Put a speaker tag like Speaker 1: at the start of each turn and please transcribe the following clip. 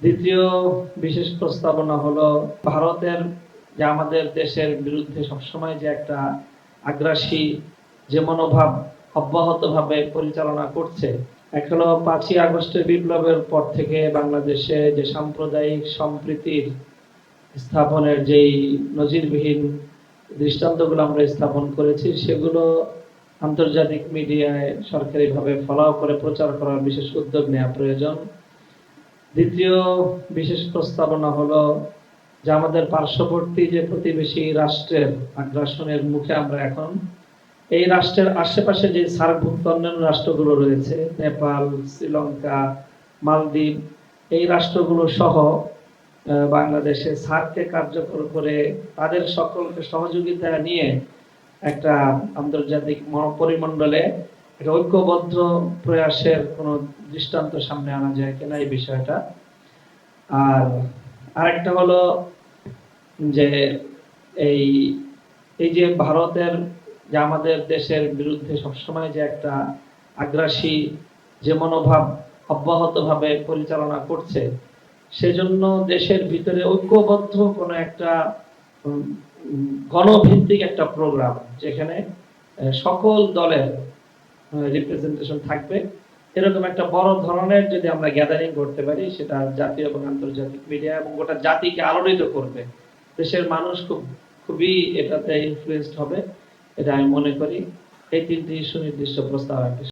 Speaker 1: দ্বিতীয় বিশেষ প্রস্তাবনা হলো, ভারতের যে আমাদের দেশের বিরুদ্ধে সবসময় যে একটা আগ্রাসী যে মনোভাব অব্যাহতভাবে পরিচালনা করছে হলো পাঁচই আগস্টের বিপ্লবের পর থেকে বাংলাদেশে যে সাম্প্রদায়িক সম্প্রীতির স্থাপনের যেই নজিরবিহীন দৃষ্টান্তগুলো আমরা স্থাপন করেছি, সেগুলো আন্তর্জাতিক মিডিয়ায় সরকারিভাবে ফলাও করে প্রচার করার বিশেষ উদ্যোগ নেওয়া প্রয়োজন। দ্বিতীয় বিশেষ প্রস্তাবনা হলো যে আমাদের পার্শ্ববর্তী যে প্রতিবেশী রাষ্ট্রের আগ্রাসনের মুখে আমরা এখন, এই রাষ্ট্রের আশেপাশে যে সার্কভুক্ত অন্যান্য রাষ্ট্রগুলো রয়েছে, নেপাল, শ্রীলঙ্কা, মালদ্বীপ, এই রাষ্ট্রগুলো সহ বাংলাদেশে সার্ককে কার্যকর করে তাদের সকলকে সহযোগিতা নিয়ে একটা আন্তর্জাতিক পরিমণ্ডলে একটা ঐক্যবদ্ধ প্রয়াসের কোনো দৃষ্টান্ত সামনে আনা যায় কিনা এই বিষয়টা। আর আরেকটা হলো যে এই এই যে ভারতের, যে আমাদের দেশের বিরুদ্ধে সবসময় যে একটা আগ্রাসী যে মনোভাব অব্যাহতভাবে পরিচালনা করছে, সেজন্য দেশের ভিতরে ঐক্যবদ্ধ কোনো একটা গণভিত্তিক একটা প্রোগ্রাম, যেখানে সকল দলের রিপ্রেজেন্টেশন থাকবে। এরকম একটা বড় ধরনের যদি আমরা গ্যাদারিং করতে পারি, সেটা জাতীয় এবং আন্তর্জাতিক মিডিয়া এবং গোটা জাতিকে আলোড়িত করবে। দেশের মানুষ খুব, খুবই এটাতে ইনফ্লুয়েসড হবে, এটা আমি মনে করি। এই তিনটি সুনির্দিষ্ট প্রস্তাব